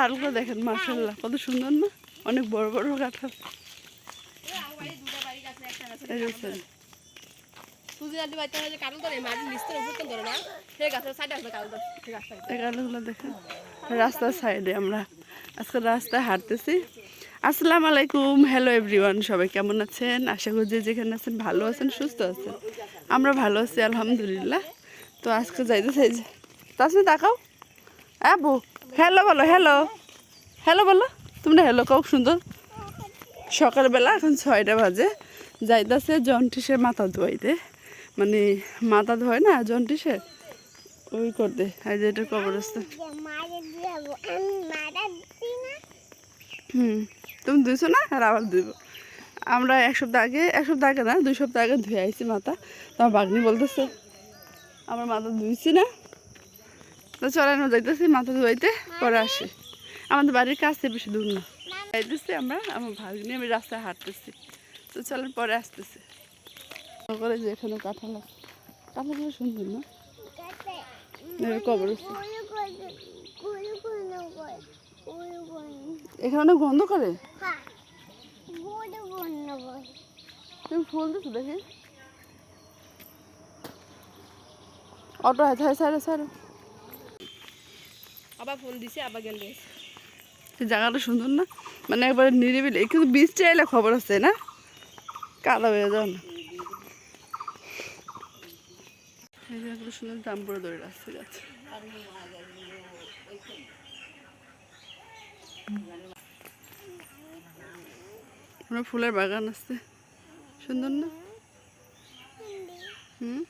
কাঁঠালগুলো দেখেন মার্শাল্লাহ কত সুন্দর না? অনেক বড় বড় কাঁঠাল রাস্তার সাইডে আমরা আজকে রাস্তায় হাঁটতেছি। আসসালামু আলাইকুম হ্যালো এভরিওয়ান সবাই কেমন আছেন? আশা করি যেখানে আছেন ভালো আছেন, সুস্থ আছেন। আমরা ভালো আছি, আলহামদুলিল্লাহ। তো আজকে যাইতে চাই তাসমি তাকাও। আবু হ্যালো বলো, হ্যালো। হ্যালো বলো, তোমরা হ্যালো কাউ সুন্দর। সকালবেলা এখন ছয়টা বাজে, যাইতেছে জন্টিসের মাথা ধোয়াইতে। মানে মাথা ধোয় না, জন্টিসের? ওই করতে আর যে এটা কবরস্থান। হুম, তুমি ধুইছো না? আর আবার ধুইব। আমরা এক সপ্তাহ আগে, এক সপ্তাহ আগে না, দুই সপ্তাহ আগে ধুয়ে আইছি মাথা। তোমার বাগনি বলতেছে, আমার মাথা ধুইছি না। তো চলানো যাইতেছি মাথা ধুয়াইতে পরে আসি। আমাদের বাড়ির কাছে বেশি দূর না। যাইতেছি আমরা আমার ভাগ্নি আমি রাস্তায় হাঁটতেছি। তো চলেন পরে আসতেছি। করে যে এখানে কাঁঠাল আছে। কাঁঠালগুলো সুন্দর না? কবরস্থান এখানে অনেক গন্ধ করে? তুমি ফুল দিছো দেখি? অটো হ্যাঁ স্যার স্যার আবার ফোন দিছে, আবার গেল জায়গাটা সুন্দর না? মানে একবারে নিরিবিলি। কিন্তু বৃষ্টি এলে খবর আছে না? কাদা হয়ে যাও না। সুন্দর দাম ধরে ফুলের বাগান আছে। সুন্দর না? হুম?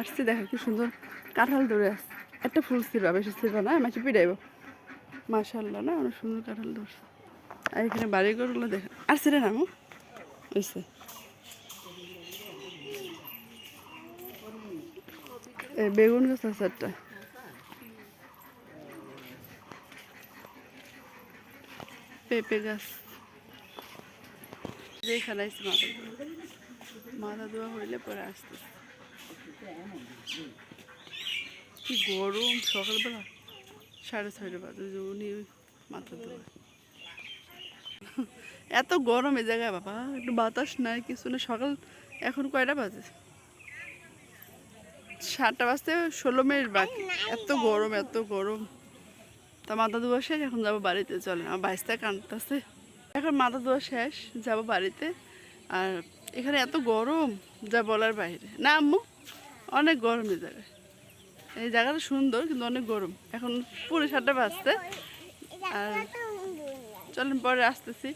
আসছি, দেখা কি সুন্দর। কাঁঠাল ধরে আসছে। একটা ফুল ছিল, বেশি ছিল না মাছি পিড়াইব। মাশাল্লাহ না, অনেক সুন্দর কাঁঠাল ধরছে। আর এখানে বাড়ি ঘরগুলো দেখেন। আসছে রে নামু বুঝছে বেগুন গাছ আছে একটা। পেঁপে গাছ। যেখানে আসছে মাথা ধোয়া। মাথা ধোয়া হইলে পরে আসতেছে। কি গরম সকালবেলা? সাড়ে ছয়টা বাজে উনি মাথা ধোয়া এত গরম এ জায়গায়, বাবা, একটু বাতাস নাই, কিছু না সকাল এখন কয়টা বাজে? সাতটা বাজতে ষোলো মিনিট বাকি। এত গরম এত গরম। তা মাথা ধোয়া শেষ, এখন যাব বাড়িতে চলে আমার বাইশটা কানতেছে এখন মাথা ধোয়া শেষ, যাব বাড়িতে। আর এখানে এত গরম, যা বলার বাইরে। না, আম্মু, অনেক গরম এই জায়গায়। এই জায়গাটা সুন্দর কিন্তু অনেক গরম। এখন পুরো সাতটা বাজতে আর চলেন পরে আসতেছি।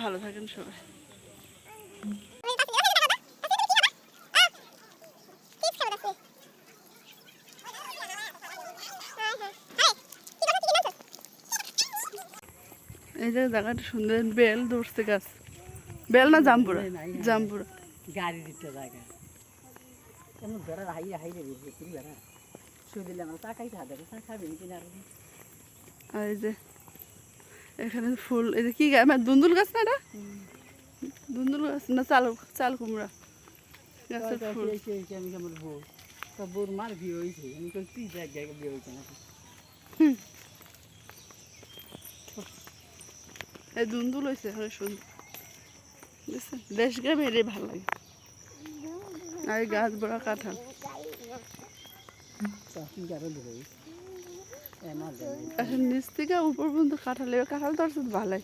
ভালো থাকেন সবাই। এই যে জায়গাটা সুন্দর বেল ধরছে গাছ। বেল না জাম্পুরা জাম্পুরা গাড়ি দিতে জায়গা। কেমন বেড়া হাইরে হাইরে দিয়েছে তুই বেড়া শুয়ে দিলে আমার টাকাই খা দেবে খাবি কিনা আর এই যে এখানে ফুল এই যে কি মানে দুন্দুল গাছ না এটা? দুন্দুল গাছ না চাল চাল কুমড়া। গাছের ফুল। আমি কেমন বউ তা বউর মার বিয়ে হয়েছে আমি কই তুই জায়গায় বিয়ে হয়েছে নাকি? এই দুন্দুল হয়েছে এখানে সুন্দর বুঝছেন? দেশ গ্রামে এটাই ভালো লাগে। আর এই গাছ বড় কাঁঠাল নিচ থেকে উপর পর্যন্ত কাঁঠাল কাঁঠাল তো আর ভালোই